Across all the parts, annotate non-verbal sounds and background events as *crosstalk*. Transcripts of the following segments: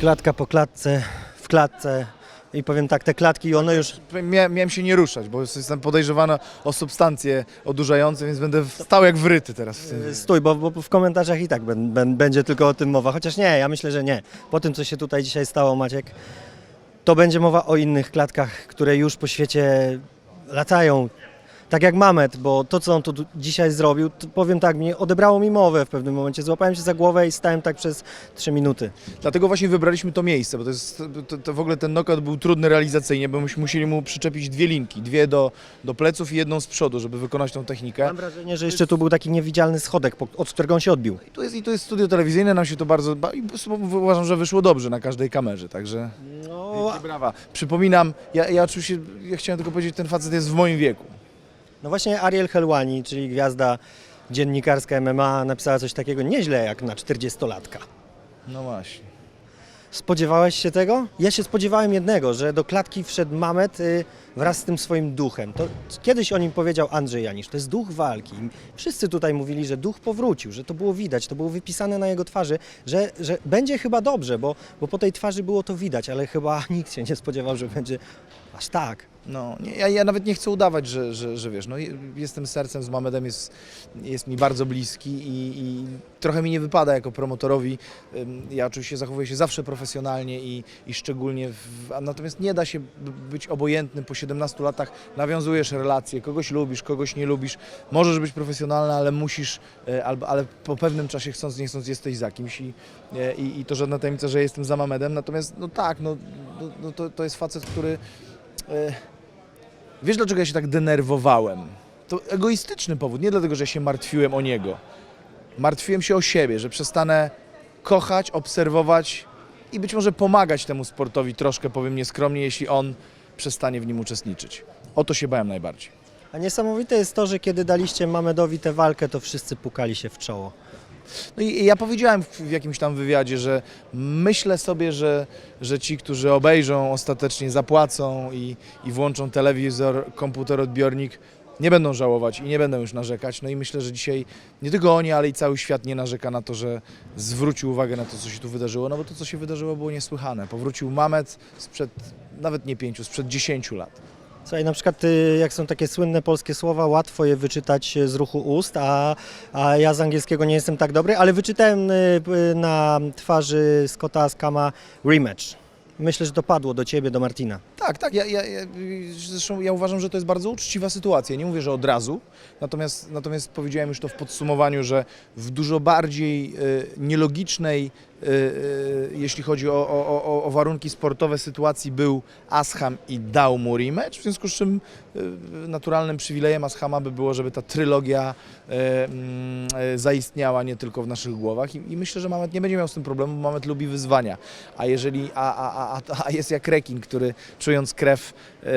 klatka po klatce, w klatce i powiem tak, te klatki one już Mia, miałem się nie ruszać, bo jestem podejrzewany o substancje odurzające, więc będę stał jak wryty teraz w tym. stój, bo, bo w komentarzach i tak ben, ben, będzie tylko o tym mowa, chociaż nie, ja myślę, że nie. Po tym, co się tutaj dzisiaj stało, Maciek, to będzie mowa o innych klatkach, które już po świecie latają. Tak jak Mamet, bo to, co on tu dzisiaj zrobił, powiem tak, mnie odebrało mi mowę w pewnym momencie. Złapałem się za głowę i stałem tak przez 3 minuty. Dlatego właśnie wybraliśmy to miejsce, bo to jest, to, to w ogóle ten knockout był trudny realizacyjnie, bo myśmy musieli mu przyczepić dwie linki, dwie do, do pleców i jedną z przodu, żeby wykonać tą technikę. Mam wrażenie, że jeszcze tu był taki niewidzialny schodek, od którego on się odbił. I tu jest, i tu jest studio telewizyjne, nam się to bardzo, ba- i uważam, że wyszło dobrze na każdej kamerze, także No, brawa. Przypominam, ja, ja oczywiście, ja chciałem tylko powiedzieć, ten facet jest w moim wieku. No właśnie Ariel Helwani, czyli gwiazda dziennikarska MMA, napisała coś takiego nieźle jak na 40-latka. No właśnie. Spodziewałeś się tego? Ja się spodziewałem jednego, że do klatki wszedł Mamet y, wraz z tym swoim duchem. To kiedyś o nim powiedział Andrzej Janisz, to jest duch walki. Wszyscy tutaj mówili, że duch powrócił, że to było widać, to było wypisane na jego twarzy, że, że będzie chyba dobrze, bo, bo po tej twarzy było to widać, ale chyba *laughs* nikt się nie spodziewał, że będzie aż tak. No, nie, ja, ja nawet nie chcę udawać, że, że, że wiesz, no, je- jestem sercem z Mamedem, jest, jest mi bardzo bliski i, i trochę mi nie wypada jako promotorowi. Ja oczywiście zachowuję się zawsze profesjonalnie i, i szczególnie, w, natomiast nie da się być obojętnym po 17 latach, nawiązujesz relacje, kogoś lubisz, kogoś nie lubisz, możesz być profesjonalny, ale musisz, e, albo, ale po pewnym czasie chcąc, nie chcąc jesteś za kimś i, e, i, i to żadna tajemnica, że jestem za Mamedem, natomiast no tak, no, no, no to, to jest facet, który... e, Wiesz, dlaczego ja się tak denerwowałem? To egoistyczny powód, nie dlatego, że się martwiłem o niego. Martwiłem się o siebie, że przestanę kochać, obserwować i być może pomagać temu sportowi troszkę, powiem nieskromnie, jeśli on przestanie w nim uczestniczyć. O to się bałem najbardziej. A niesamowite jest to, że kiedy daliście Mamedowi tę walkę, to wszyscy pukali się w czoło. No i ja powiedziałem w, jakimś tam wywiadzie, że myślę sobie, że, że ci, którzy obejrzą, ostatecznie zapłacą i, i włączą telewizor, komputer, odbiornik, nie będą żałować i nie będą już narzekać. No i myślę, że dzisiaj nie tylko oni, ale i cały świat nie narzeka na to, że zwrócił uwagę na to, co się tu wydarzyło, no bo to, co się wydarzyło, było niesłychane. Powrócił Mamet sprzed nawet nie pięciu, sprzed dziesięciu lat. Słuchaj, na przykład y, jak są takie słynne polskie słowa, łatwo je wyczytać z ruchu ust, a, a ja z angielskiego nie jestem tak dobry, ale wyczytałem y, y, na twarzy Scotta Skama rematch. Myślę, że to padło do ciebie, do Martina. Tak, tak. Ja, ja, ja, zresztą ja uważam, że to jest bardzo uczciwa sytuacja. Nie mówię, że od razu, natomiast, natomiast powiedziałem już to w podsumowaniu, że w dużo bardziej y, nielogicznej, y, y, jeśli chodzi o, o, o, warunki sportowe sytuacji, był Asham i dał mu rematch, w związku z czym y, naturalnym przywilejem Ashama by było, żeby ta trylogia y, mm, y, zaistniała nie tylko w naszych głowach i, i myślę, że Mamet nie będzie miał z tym problemu, Mamet lubi wyzwania, a jeżeli, a, a, a, a jest jak rekin, który czując krew y, y,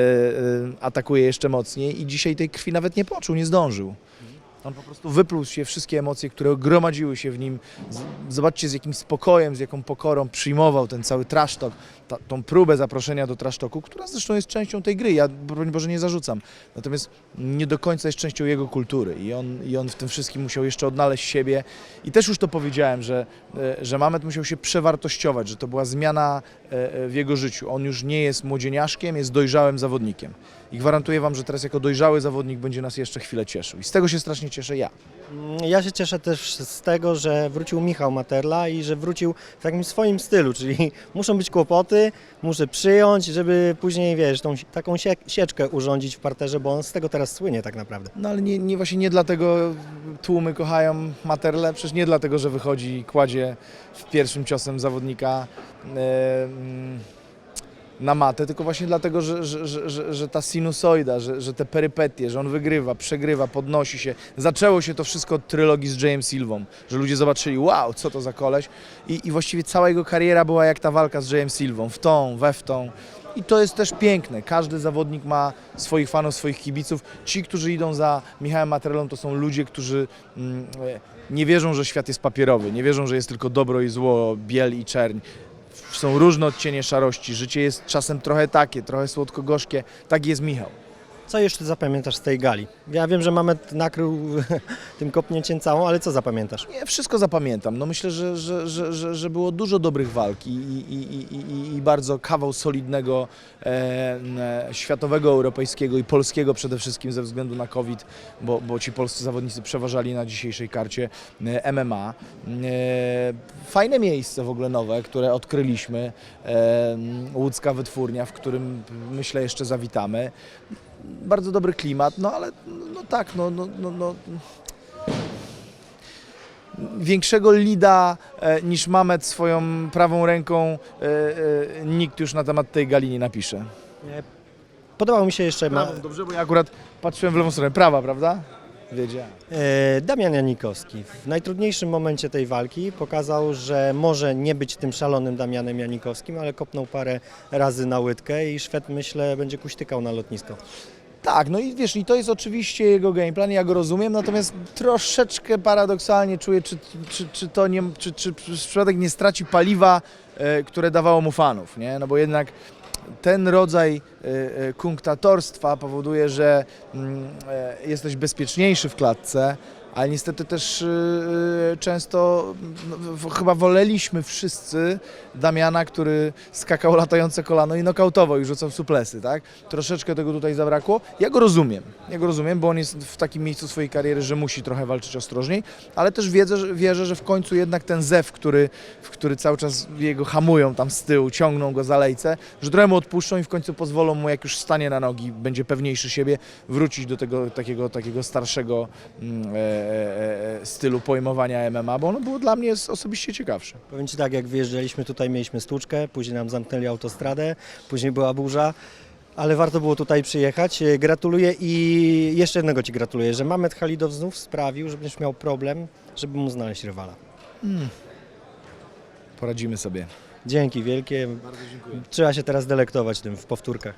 atakuje jeszcze mocniej i dzisiaj tej krwi nawet nie poczuł, nie zdążył. On po prostu wypluł się wszystkie emocje, które gromadziły się w nim. Zobaczcie z jakim spokojem, z jaką pokorą przyjmował ten cały trasztok, tą próbę zaproszenia do trasztoku, która zresztą jest częścią tej gry. Ja broń Boże nie zarzucam. Natomiast nie do końca jest częścią jego kultury i on, i on w tym wszystkim musiał jeszcze odnaleźć siebie. I też już to powiedziałem, że, e, że Mamet musiał się przewartościować, że to była zmiana e, e, w jego życiu. On już nie jest młodzieniaszkiem, jest dojrzałym zawodnikiem. I gwarantuję Wam, że teraz jako dojrzały zawodnik będzie nas jeszcze chwilę cieszył. I z tego się strasznie cieszę ja. Mm, Ja się cieszę też z tego, że wrócił Michał Materla i że wrócił w takim swoim stylu, czyli *laughs* muszą być kłopoty, muszę przyjąć, żeby później, wiesz, tą taką sie- sieczkę urządzić w parterze, bo on z tego teraz słynie tak naprawdę. No ale nie, nie właśnie nie dlatego tłumy kochają Materle, przecież nie dlatego, że wychodzi i kładzie w pierwszym ciosem zawodnika mm, na matę, tylko właśnie dlatego, że, że, że, że, że ta sinusoida, że, że te perypetie, że on wygrywa, przegrywa, podnosi się. Zaczęło się to wszystko od trylogii z Jayem Silvą, że ludzie zobaczyli, wow, co to za koleś. I, I właściwie cała jego kariera była jak ta walka z Jayem Silvą, w tą, we w tą. I to jest też piękne. Każdy zawodnik ma swoich fanów, swoich kibiców. Ci, którzy idą za Michałem Materelą, to są ludzie, którzy mm, e, nie wierzą, że świat jest papierowy, nie wierzą, że jest tylko dobro i zło, biel i czerń. Są różne odcienie szarości. Życie jest czasem trochę takie, trochę słodko-gorzkie. Tak jest Michał. Co jeszcze zapamiętasz z tej gali? Ja wiem, że Mamet nakrył *laughs* tym kopnięciem całą, ale co zapamiętasz? Nie, wszystko zapamiętam. No myślę, że, że, że, że, że było dużo dobrych walk i, i, i, i, i- bardzo kawał solidnego e, e, światowego, europejskiego i polskiego przede wszystkim ze względu na COVID, bo, bo ci polscy zawodnicy przeważali na dzisiejszej karcie e, MMA. E, fajne miejsce w ogóle nowe, które odkryliśmy. E, łódzka wytwórnia, w którym myślę jeszcze zawitamy. Bardzo dobry klimat, no ale no tak, no, no, no, no większego lida e, niż Mamet swoją prawą ręką e, e, nikt już na temat tej gali nie napisze. Podobał mi się jeszcze ma, Prawą, dobrze, bo ja akurat patrzyłem w lewą stronę. Prawa, prawda? Wiedziałem. e, Damian Janikowski. W najtrudniejszym momencie tej walki pokazał, że może nie być tym szalonym Damianem Janikowskim, ale kopnął parę razy na łydkę i Szwed myślę będzie kuśtykał na lotnisko. Tak, no i wiesz, i to jest oczywiście jego gameplan, ja go rozumiem, natomiast troszeczkę paradoksalnie czuję, czy, czy, czy to nie, czy, czy przypadek nie straci paliwa, e, które dawało mu fanów, nie? No bo jednak ten rodzaj e, e, kunktatorstwa powoduje, że mm, e, jesteś bezpieczniejszy w klatce, ale niestety też e, e, często no, chyba woleliśmy wszyscy Damiana, który skakał latające kolano i nokautował i rzucał suplesy, tak? Troszeczkę tego tutaj zabrakło. Ja go rozumiem, ja go rozumiem, bo on jest w takim miejscu swojej kariery, że musi trochę walczyć ostrożniej, ale też wiedzę, że, wierzę, że w końcu jednak ten zew, który, w który cały czas jego hamują tam z tyłu, ciągną go za lejce, że trochę mu odpuszczą i w końcu pozwolą mu, jak już stanie na nogi, będzie pewniejszy siebie, wrócić do tego takiego, takiego starszego mm, e, stylu pojmowania MMA, bo ono było dla mnie osobiście ciekawsze. Powiem Ci tak, jak wyjeżdżaliśmy tutaj, mieliśmy stłuczkę, później nam zamknęli autostradę, później była burza, ale warto było tutaj przyjechać. E, Gratuluję i jeszcze jednego Ci gratuluję, że Mamet Halidow znów sprawił, że będziesz miał problem, żeby mu znaleźć rywala. Poradzimy sobie. Dzięki wielkie. Bardzo dziękuję. Trzeba się teraz delektować tym w powtórkach.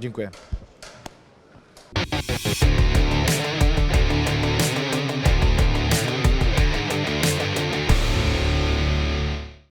Dziękuję.